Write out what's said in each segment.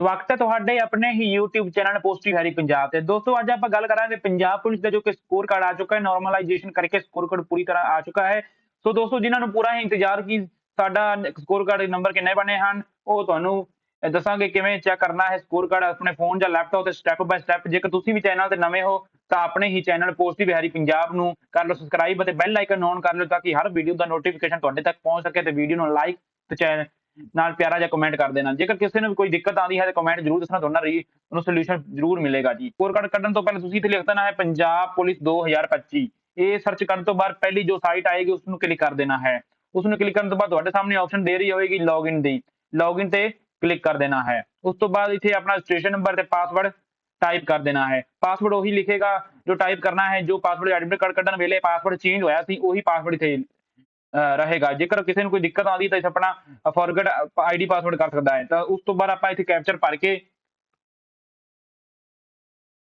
ਸਵਾਗਤ ਹੈ ਤੁਹਾਡੇ ਆਪਣੇ ਹੀ YouTube channel positive Harry Punjab ਤੇ। ਦੋਸਤੋ, ਅੱਜ ਆਪਾਂ ਗੱਲ ਕਰਾਂਗੇ ਪੰਜਾਬ ਪੁਲਿਸ ਦਾ ਜੋ ਕਿ ਸਕੋਰ ਕਾਰਡ ਆ ਚੁੱਕਾ ਹੈ ਨਾਰਮਲਾਈਜੇਸ਼ਨ ਕਰਕੇ ਸਕੋਰ ਕਾਰਡ ਪੂਰੀ ਤਰ੍ਹਾਂ ਆ ਚੁੱਕਾ ਹੈ। ਸੋ ਦੋਸਤੋ, ਜਿਨ੍ਹਾਂ ਨੂੰ ਪੂਰਾ ਹੀ ਇੰਤਜ਼ਾਰ ਕੀ ਸਾਡਾ ਸਕੋਰ ਕਾਰਡ ਨੰਬਰ ਕਿੰਨੇ ਬਣੇ ਹਨ, ਉਹ ਤੁਹਾਨੂੰ ਦੱਸਾਂਗੇ ਕਿਵੇਂ ਚੈੱਕ ਕਰਨਾ ਹੈ ਸਕੋਰ ਕਾਰਡ ਆਪਣੇ ਫੋਨ ਜਾਂ ਲੈਪਟਾਪ ਤੇ ਸਟੈਪ ਬਾय ਸਟੈਪ ਜੇਕਰ ਤੁਸੀਂ ਵੀ ਚੈਨਲ ਤੇ ਨਵੇਂ ਹੋ, ਤਾਂ ਆਪਣੇ ਹੀ ਚੈਨਲ ਪੋਸਟਿਵ ਹੈਰੀ ਪੰਜਾਬ ਨੂੰ ਕਰ ਲਓ ਸਬਸਕ੍ਰਾਈਬ ਅਤੇ ਬੈਲ ਆਈਕਨ ਔਨ ਕਰ ਲਓ, ਤਾਂ ਕਿ ਹਰ ਵੀਡੀਓ ਦਾ ਨੋਟੀਫਿਕੇਸ਼ਨ ਤੁਹਾਡੇ ਤੱਕ ਪਹੁੰਚ ਸਕੇ ਤੇ ਵੀਡੀਓ ਨੂੰ ਲਾਈਕ ਤੇ ਚੈਨਲ ਨਾਲ ਪਿਆਰਾ ਜਿਹਾ ਕਮੈਂਟ ਕਰ ਦੇਣਾ। ਜੇਕਰ ਕਿਸੇ ਨੂੰ ਵੀ ਕੋਈ ਦਿੱਕਤ ਆਉਂਦੀ ਹੈ ਤਾਂ ਕਮੈਂਟ ਜ਼ਰੂਰ ਦੱਸਣਾ ਤੁਹਾਨੂੰ ਰੀ ਉਹਨੂੰ ਸੋਲੂਸ਼ਨ ਜ਼ਰੂਰ ਮਿਲੇਗਾ ਜੀ। ਸਕੋਰ ਕਾਰਡ ਕੱਢਣ ਤੋਂ ਪਹਿਲਾਂ ਤੁਸੀਂ ਇੱਥੇ ਲਿਖ ਦੇਣਾ ਹੈ ਪੰਜਾਬ ਪੁਲਿਸ 2025 ਇਹ ਸਰਚ ਕਰਨ ਤੋਂ ਬਾਅਦ ਪਹਿਲੀ ਜੋ ਸਾਈਟ ਆਏਗੀ ਉਸ ਨੂੰ ਕਲਿੱਕ ਕਰ ਦੇਣਾ ਹੈ। ਉਸ ਨੂੰ ਕਲਿੱਕ ਕਰਨ ਤੋਂ ਬਾਅਦ ਤੁਹਾਡੇ ਸਾਹਮਣੇ ਆਪਸ਼ਨ ਦੇ ਰਹੀ ਹੋਵੇਗੀ ਲੌਗਇਨ ਦੀ। ਲੌਗਇਨ ਤੇ ਕਲਿੱਕ ਕਰ ਦੇਣਾ ਹੈ। ਉਸ ਤੋਂ ਬਾਅਦ ਇੱਥੇ ਆਪਣਾ ਰਜਿਸਟ੍ਰੇਸ਼ਨ ਨੰਬਰ ਤੇ ਪਾਸਵਰਡ ਟਾਈਪ ਕਰ ਦੇਣਾ ਹੈ। ਪਾਸਵਰਡ ਉਹੀ ਲਿਖੇਗਾ ਜੋ ਟਾਈਪ ਕਰਨਾ ਹੈ, ਜੋ ਪਾਸਵਰਡ ਐਡਮਿਟ ਕਾਰਡ ਕੱਢਣ ਵੇਲੇ ਪਾਸਵਰਡ ਚੇਂਜ ਹੋਇਆ ਸੀ, ਉਹੀ ਪਾਸਵਰਡ ਇੱਥੇ ਰਹੇਗਾ। ਜੇਕਰ ਕਿਸੇ ਨੂੰ ਕੋਈ ਦਿੱਕਤ ਆਉਂਦੀ ਤਾਂ ਇਸ ਆਪਣਾ ਫੋਰਗੇਟ ਆਈਡੀ ਪਾਸਵਰਡ ਕਰ ਸਕਦਾ ਹੈ। ਤਾਂ ਉਸ ਤੋਂ ਬਾਅਦ ਆਪਾਂ ਇੱਥੇ ਕੈਪਚਰ ਭਰ ਕੇ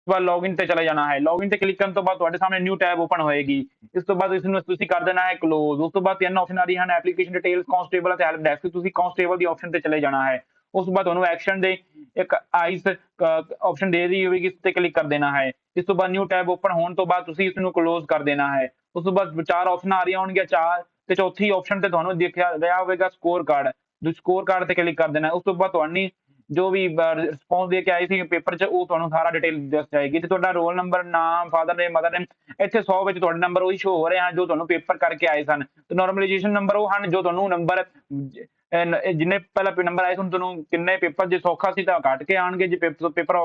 ਬਾਅਦ ਲੌਗਇਨ ਤੇ ਚਲੇ ਜਾਣਾ ਹੈ। ਲੌਗਇਨ ਤੇ ਕਲਿੱਕ ਕਰਨ ਤੋਂ ਬਾਅਦ ਤੁਹਾਡੇ ਸਾਹਮਣੇ ਨਿਊ ਟੈਬ ਓਪਨ ਹੋਏਗੀ। ਇਸ ਤੋਂ ਬਾਅਦ ਇਸ ਨੂੰ ਤੁਸੀਂ ਕਰ ਦੇਣਾ ਹੈ ਕਲੋਜ਼ ਉਸ ਤੋਂ ਬਾਅਦ ਤਿੰਨ ਆਪਸ਼ਨ ਆ ਰਹੀਆਂ ਹਨ। ਐਪਲੀਕੇਸ਼ਨ ਡਿਟੇਲਸ ਕਨਸਟੇਬਲ ਅਤੇ ਹੈਲਪ ਡੈਸਕ ਤੁਸੀਂ ਕਨਸਟੇਬਲ ਦੀ ਆਪਸ਼ਨ ਤੇ ਚਲੇ ਜਾਣਾ ਹੈ। ਉਸ ਤੋਂ ਬਾਅਦ ਤੁਹਾਨੂੰ ਐਕਸ਼ਨ ਦੇ ਇੱਕ ਆਈਸ ਆਪਸ਼ਨ ਦੇ ਰਹੀ ਹੋਵੇਗੀ। ਇਸ ਤੇ ਕਲਿੱਕ ਕਰ ਦੇਣਾ ਹੈ। ਇਸ ਤੋਂ ਬਾਅਦ ਨਿਊ ਟੈਬ ਓਪਨ ਹੋਣ ਤੋਂ ਬਾਅਦ ਤੁਸੀਂ ਇਸ ਨੂੰ ਕਲੋਜ਼ ਕਰ ਦੇਣਾ ਹੈ। ਉਸ ਤੋਂ ਬਾਅਦ ਚਾਰ ਆਪਸ਼ਨ ਆ ਰਹੀਆਂ ਹੋਣਗੀਆਂ। ਚਾਰ ਤੇ ਚੌਥੀ ਆਪਸ਼ਨ ਤੇ ਤੁਹਾਨੂੰ ਦੇਖਿਆ ਗਿਆ ਹੋਵੇਗਾ ਸਕੋਰ ਕਾਰਡ ਜੋ ਸਕੋਰ ਕਾਰਡ ਤੇ ਕਲਿੱਕ ਕਰ ਦੇਣਾ, ਉਸ ਤੋਂ ਬਾਅਦ ਤੁਹਾਡੀ ਜੋ ਵੀ ਰਿਸਪੌਂਸ ਦੇ ਕੇ ਆਈ ਸੀ ਪੇਪਰ 'ਚ, ਉਹ ਤੁਹਾਨੂੰ ਸਾਰਾ ਡਿਟੇਲ ਦੱਸ ਜਾਏਗੀ। ਤੇ ਤੁਹਾਡਾ ਰੋਲ ਨੰਬਰ ਨਾਮ ਫਾਦਰ ਨੇਮ ਮਦਰ ਨੇਮ ਇੱਥੇ 100 ਵਿੱਚ ਤੁਹਾਡੇ ਨੰਬਰ ਉਹੀ ਸ਼ੋ ਹੋ ਰਹੇ ਹਨ ਜੋ ਤੁਹਾਨੂੰ ਪੇਪਰ ਕਰਕੇ ਆਏ ਸਨ। ਤੇ ਨਾਰਮਲਾਈਜੇਸ਼ਨ ਨੰਬਰ ਉਹ ਹਨ ਜੋ ਤੁਹਾਨੂੰ ਨੰਬਰ ਜਿੰਨੇ ਪਹਿਲਾਂ ਨੰਬਰ ਆਏ ਸਨ, ਤੁਹਾਨੂੰ ਕਿੰਨੇ ਪੇਪਰ ਜੇ ਸੌਖਾ ਸੀ ਤਾਂ ਘਟ ਕੇ ਆਣਗੇ ਜੇ ਪੇਪਰ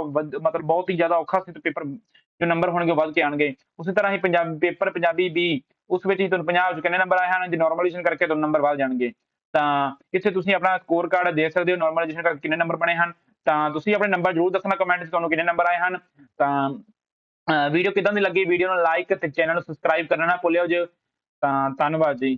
ਮਤਲਬ ਬਹੁਤ ਹੀ ਜ਼ਿਆਦਾ ਔਖਾ ਸੀ ਤਾਂ ਪੇਪਰ ਜੋ ਨੰਬਰ ਹੋਣਗੇ ਉਹ ਵੱਧ ਕੇ ਆਣਗੇ ਉਸੇ ਤਰ੍ਹਾਂ ਹੀ ਪੰਜਾਬੀ ਪੇਪਰ ਪੰਜਾਬੀ ਵੀ ਉਸ ਵਿੱਚ ਹੀ ਤੁਹਾਨੂੰ ਪੰਜਾਬ ਵਿੱਚ ਕਿੰਨੇ ਨੰਬਰ ਆਏ ਹਨ? ਜੇ ਨਾਰਮਲਾਈਜੇਸ਼ਨ ਕਰਕੇ ਤੁਹਾਨੂੰ ਨੰਬਰ ਵੱਧ ਜਾਣਗੇ। ਤਾਂ ਇੱਥੇ ਤੁਸੀਂ ਆਪਣਾ ਸਕੋਰ ਕਾਰਡ ਦੇ ਸਕਦੇ ਹੋ ਨਾਰਮਲਾਈਜੇਸ਼ਨ ਕਰਕੇ ਕਿੰਨੇ ਨੰਬਰ ਬਣੇ ਹਨ। ਤਾਂ ਤੁਸੀਂ ਆਪਣੇ ਨੰਬਰ ਜ਼ਰੂਰ ਦੱਸਣਾ ਕਮੈਂਟ 'ਚ, ਤੁਹਾਨੂੰ ਕਿੰਨੇ ਨੰਬਰ ਆਏ ਹਨ। ਤਾਂ ਵੀਡੀਓ ਕਿਦਾਂ ਦੀ ਲੱਗੀ? ਵੀਡੀਓ ਨੂੰ ਲਾਈਕ ਤੇ ਚੈਨਲ ਨੂੰ ਸਬਸਕ੍ਰਾਈਬ ਕਰਨਾ ਨਾ ਭੁੱਲਿਓ ਜੇ। ਤਾਂ, ਧੰਨਵਾਦ ਜੀ।